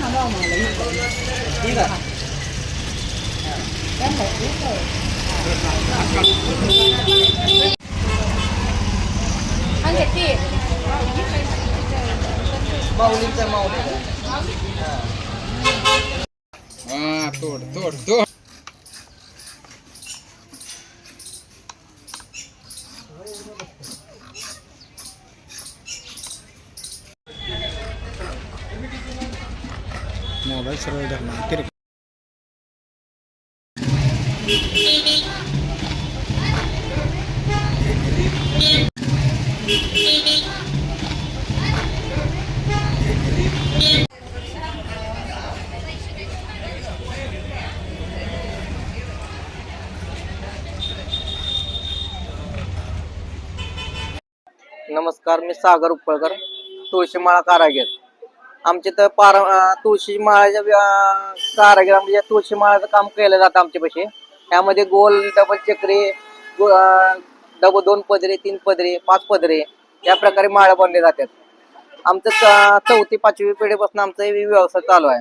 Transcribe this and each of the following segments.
nó đâu mà lấy biết rồi em phải biết rồi anh Việt chị bầu lên cho màu này à, tốt tốt tốt mobile सरळ धरला तिरक नमस्कार मी सागर उपळकर तुळशीमाळा कारागीर. आमच्या तर पार तुळशी माळाच्या अं, कारागीर म्हणजे तुळशीमाळाचं काम केलं जातं आमच्यापाशी त्यामध्ये गोल डबल चक्री डबल दोन पदरे तीन पदरे पाच पदरे या प्रकारे माळा बनले जातात. आमचं चौथी पाचवी पिढीपासून आमचा व्यवसाय चालू आहे.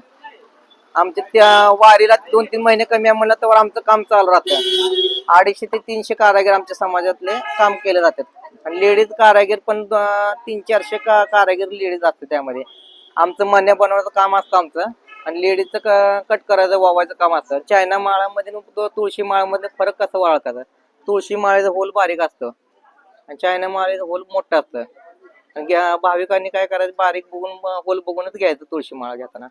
आमच्या त्या वारीला दोन तीन महिने कमी आहे म्हणलं तर आमचं काम चालू राहतं. अडीचशे ते तीनशे कारागीर आमच्या समाजातले काम केले जातात. आणि लेडीज कारागीर पण तीन चारशे का कारागीर लेडीज असते त्यामध्ये. आमचं मन्या बनवण्याचं काम असतं आमचं. आणि लेडीजचं कट करायचं वावायचं काम असतं. चायना माळामध्ये तुळशी माळामध्ये फरक कसं ओळखायचा तुळशी माळेचं होल बारीक असतं. आणि चायना माळेचं होल मोठं असतं. भाविकांनी काय करायचं? बारीक बघून होल बघूनच घ्यायचं तुळशी माळा घेताना.